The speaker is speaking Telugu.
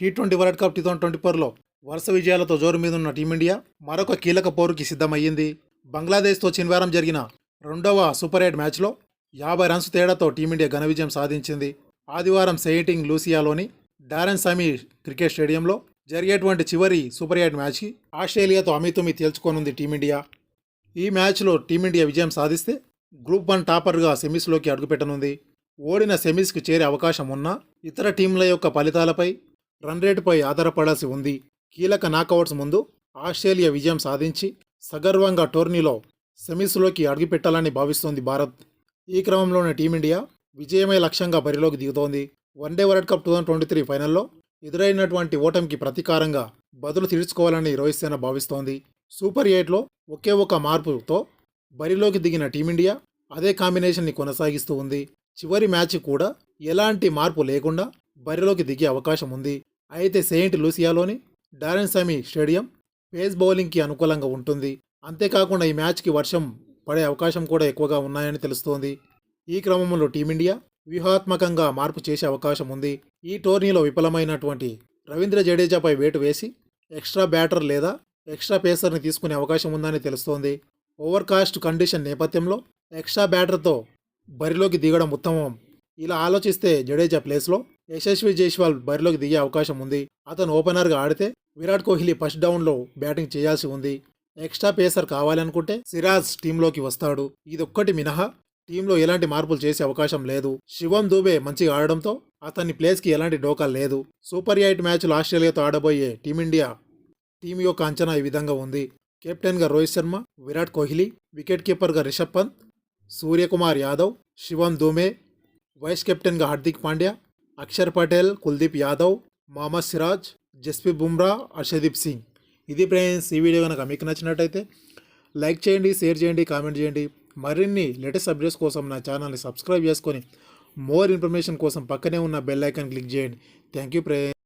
T twenty world cup two thousand twenty ఫోర్లో వరుస విజయాలతో జోరు మీద ఉన్న టీమిండియా మరొక కీలక పోరుకి సిద్ధమయ్యింది. బంగ్లాదేశ్తో శనివారం జరిగిన రెండవ సూపర్ ఎయిట్ మ్యాచ్లో యాభై రన్స్ తేడాతో టీమిండియా ఘన విజయం సాధించింది. ఆదివారం సెయింటింగ్ లూసియాలోని డారెన్ సమీ క్రికెట్ స్టేడియంలో జరిగేటువంటి చివరి సూపర్ ఎయిట్ మ్యాచ్కి ఆస్ట్రేలియాతో అమితుమి తేల్చుకోనుంది టీమిండియా. ఈ మ్యాచ్లో టీమిండియా విజయం సాధిస్తే గ్రూప్ వన్ టాపర్గా సెమీస్లోకి అడుగుపెట్టనుంది. ఓడిన సెమీస్కు చేరే అవకాశం ఉన్నా ఇతర టీంల యొక్క ఫలితాలపై రన్ రేటుపై ఆధారపడాల్సి ఉంది. కీలక నాకౌట్స్ ముందు ఆస్ట్రేలియా విజయం సాధించి సగర్వంగా టోర్నీలో సెమీస్లోకి అడుగుపెట్టాలని భావిస్తోంది భారత్. ఈ క్రమంలోనే టీమిండియా విజయమే లక్ష్యంగా బరిలోకి దిగుతోంది. One day world cup two thousand twenty three ఫైనల్లో ఎదురైనటువంటి ఓటమికి ప్రతీకారంగా బదులు తీర్చుకోవాలని రోహిత్ సేన భావిస్తోంది. సూపర్ ఎయిట్లో ఒకే ఒక మార్పుతో బరిలోకి దిగిన టీమిండియా అదే కాంబినేషన్ని కొనసాగిస్తూ ఉంది. చివరి మ్యాచ్ కూడా ఎలాంటి మార్పు లేకుండా బరిలోకి దిగే అవకాశం ఉంది. అయితే సెయింట్ లూసియాలోని డారెన్ సమీ స్టేడియం పేస్ బౌలింగ్కి అనుకూలంగా ఉంటుంది. అంతేకాకుండా ఈ మ్యాచ్కి వర్షం పడే అవకాశం కూడా ఎక్కువగా ఉన్నాయని తెలుస్తోంది. ఈ క్రమంలో టీమిండియా వ్యూహాత్మకంగా మార్పు చేసే అవకాశం ఉంది. ఈ టోర్నీలో విఫలమైనటువంటి రవీంద్ర జడేజాపై వేటు వేసి ఎక్స్ట్రా బ్యాటర్ లేదా ఎక్స్ట్రా పేసర్ని తీసుకునే అవకాశం ఉందని తెలుస్తోంది. ఓవర్కాస్ట్ కండిషన్ నేపథ్యంలో ఎక్స్ట్రా బ్యాటర్తో బరిలోకి దిగడం ఉత్తమం. ఇలా ఆలోచిస్తే జడేజా ప్లేస్లో యశస్వి జైస్వాల్ బరిలోకి దిగే అవకాశం ఉంది. అతను ఓపెనర్గా ఆడితే విరాట్ కోహ్లీ ఫస్ట్ డౌన్లో బ్యాటింగ్ చేయాల్సి ఉంది. ఎక్స్ట్రా పేసర్ కావాలనుకుంటే సిరాజ్ టీంలోకి వస్తాడు. ఇదొక్కటి మినహా. టీంలో ఎలాంటి మార్పులు చేసే అవకాశం లేదు. శివం దూబే మంచిగా ఆడడంతో అతని ప్లేస్కి ఎలాంటి డోకా లేదు. సూపర్ ఎయిట్ మ్యాచ్లు ఆస్ట్రేలియాతో ఆడబోయే టీమిండియా టీం యొక్క అంచనా ఈ విధంగా ఉంది. కెప్టెన్గా రోహిత్ శర్మ విరాట్ కోహ్లీ వికెట్ కీపర్గా రిషబ్ పంత్ సూర్యకుమార్ యాదవ్ శివం దూమే వైస్ కెప్టెన్గా హార్దిక్ పాండ్యా అక్షర్ పటేల్ కుల్దీప్ యాదవ్ మహమ్మద్ సిరాజ్ జస్ప్రీత్ బుమ్రా అర్షదీప్ సింగ్. ఇది ఫ్రెండ్స్ ఈ వీడియో కనుక మీకు నచ్చినట్టయితే లైక్ చేయండి షేర్ చేయండి కామెంట్ చేయండి. మరిన్ని లేటెస్ట్ అప్డేట్స్ కోసం నా ఛానల్ని సబ్స్క్రైబ్ చేసుకొని మోర్ ఇన్ఫర్మేషన్ కోసం పక్కనే ఉన్న బెల్ ఐకాన్ క్లిక్ చేయండి. Thank you friends.